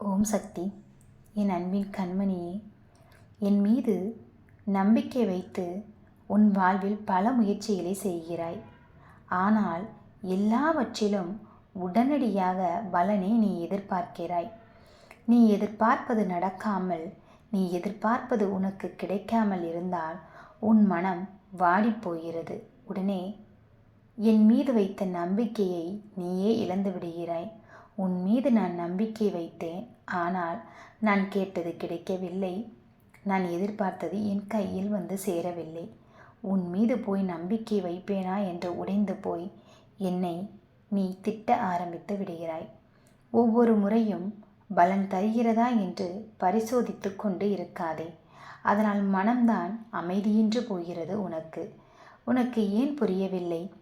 ஓம் சக்தி. என் அன்பின் கண்மணியே என் மீது நம்பிக்கை வைத்து உன் வாழ்வில் பல முயற்சிகளை செய்கிறாய். ஆனால் எல்லாவற்றிலும் உடனடியாக பலனை நீ எதிர்பார்க்கிறாய். நீ எதிர்பார்ப்பது நடக்காமல் நீ எதிர்பார்ப்பது உனக்கு கிடைக்காமல் இருந்தால் உன் மனம் வாடிப்போகிறது உடனே என் மீது வைத்த நம்பிக்கையை நீயே இழந்து விடுகிறாய். உன் மீது நான் நம்பிக்கை வைத்தேன். ஆனால் நான் கேட்டது கிடைக்கவில்லை. நான் எதிர்பார்த்தது என் கையில் வந்து சேரவில்லை. உன் மீது போய் நம்பிக்கை வைப்பேனா என்று உடைந்து போய் என்னை நீ திட்ட ஆரம்பித்து விடுகிறாய். ஒவ்வொரு முறையும் பலன் தருகிறதா என்று பரிசோதித்து கொண்டு இருக்காதே. அதனால் மனம்தான் அமைதியின்றி போகிறது உனக்கு. உனக்கு ஏன் புரியவில்லை?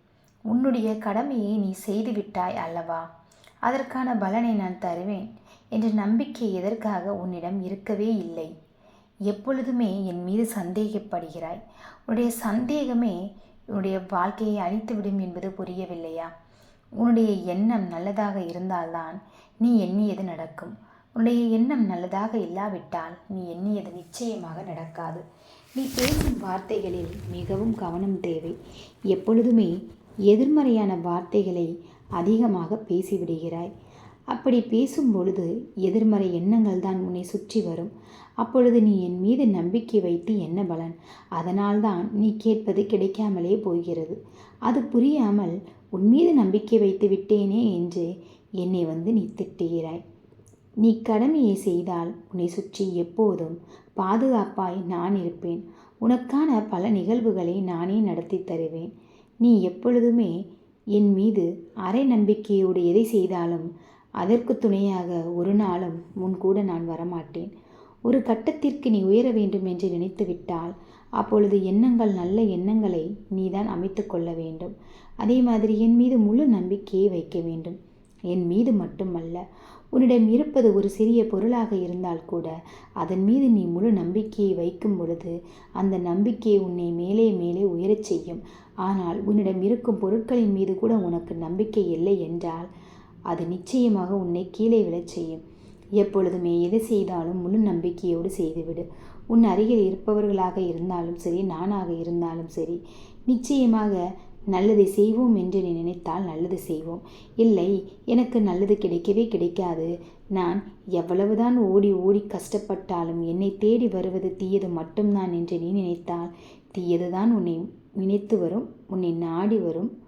உன்னுடைய கடமையை நீ செய்துவிட்டாய் அல்லவா? அதற்கான பலனை நான் தருவேன் என்ற நம்பிக்கை எதற்காக உன்னிடம் இருக்கவே இல்லை? எப்பொழுதுமே என் மீது சந்தேகப்படுகிறாய். உன்னுடைய சந்தேகமே உன்னுடைய வாழ்க்கையை அழித்துவிடும் என்பது புரியவில்லையா? உன்னுடைய எண்ணம் நல்லதாக இருந்தால்தான் நீ எண்ணியது நடக்கும். உன்னுடைய எண்ணம் நல்லதாக இல்லாவிட்டால் நீ எண்ணியது நிச்சயமாக நடக்காது. நீ பேசும் வார்த்தைகளில் மிகவும் கவனம் தேவை. எப்பொழுதுமே எதிர்மறையான வார்த்தைகளை அதிகமாக பேசிவிடுகிறாய். அப்படி பேசும் பொழுது எதிர்மறை எண்ணங்கள் தான் உன்னை சுற்றி வரும். அப்பொழுது நீ என் மீது நம்பிக்கை வைத்து என்ன பலன்? அதனால்தான் நீ கேட்பது கிடைக்காமலே போகிறது. அது புரியாமல் உன் மீது நம்பிக்கை வைத்து விட்டேனே என்று என்னை வந்து நீ திட்டுகிறாய். நீ கடமையை செய்தால் உன்னை சுற்றி எப்போதும் பாதுகாப்பாய் நான் இருப்பேன். உனக்கான பல நிகழ்வுகளை நானே நடத்தி தருவேன். நீ எப்பொழுதுமே என் மீது அரை நம்பிக்கையோடு எதை செய்தாலும் அதற்கு துணையாக ஒரு நாளும் முன்கூட நான் வரமாட்டேன். ஒரு கட்டத்திற்கு நீ உயர வேண்டும் என்று நினைத்துவிட்டால் அப்பொழுது எண்ணங்கள் நல்ல எண்ணங்களை நீதான் அமைத்து கொள்ள வேண்டும். அதே மாதிரி என் மீது முழு நம்பிக்கையை வைக்க வேண்டும். என் மீது மட்டுமல்ல உன்னிடம் இருப்பது ஒரு சிறிய பொருளாக இருந்தால் கூட அதன் மீது நீ முழு நம்பிக்கையை வைக்கும் பொழுது அந்த நம்பிக்கையை உன்னை மேலே மேலே உயரச் செய்யும். ஆனால் உன்னிடம் இருக்கும் பொருட்களின் மீது கூட உனக்கு நம்பிக்கை இல்லை என்றால் அது நிச்சயமாக உன்னை கீழே விழச் செய்யும். எப்பொழுதுமே எது செய்தாலும் முழு நம்பிக்கையோடு செய்துவிடு. உன் அருகில் இருப்பவர்களாக இருந்தாலும் சரி நானாக இருந்தாலும் சரி நிச்சயமாக நல்லதை செய்வோம் என்று நீ நினைத்தால் நல்லது செய்வோம். இல்லை எனக்கு நல்லது கிடைக்கவே கிடைக்காது. நான் எவ்வளவுதான் ஓடி ஓடி கஷ்டப்பட்டாலும் என்னை தேடி வருவது தீயது மட்டும்தான் என்று நீ நினைத்தால் தீயதுதான் உன்னை நினைத்து வரும் உன்னை நாடி வரும்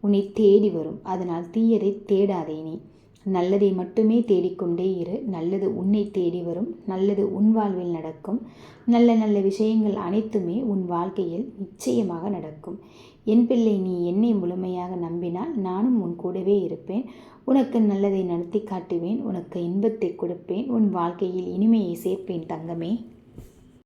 உன்னை தேடி வரும். அதனால் தீயதை தேடாதே நீ. நல்லதை மட்டுமே தேடிக்கொண்டே இரு. நல்லது உன்னை தேடி வரும். நல்லது உன் வாழ்வில் நடக்கும். நல்ல நல்ல விஷயங்கள் அனைத்துமே உன் வாழ்க்கையில் நிச்சயமாக நடக்கும். என் பிள்ளை நீ என்னை முழுமையாக நம்பினால் நானும் உன் கூடவே இருப்பேன். உனக்கு நல்லதை நடத்தி காட்டுவேன். உனக்கு இன்பத்தை கொடுப்பேன். உன் வாழ்க்கையில் இனிமையை சேர்ப்பேன் தங்கமே.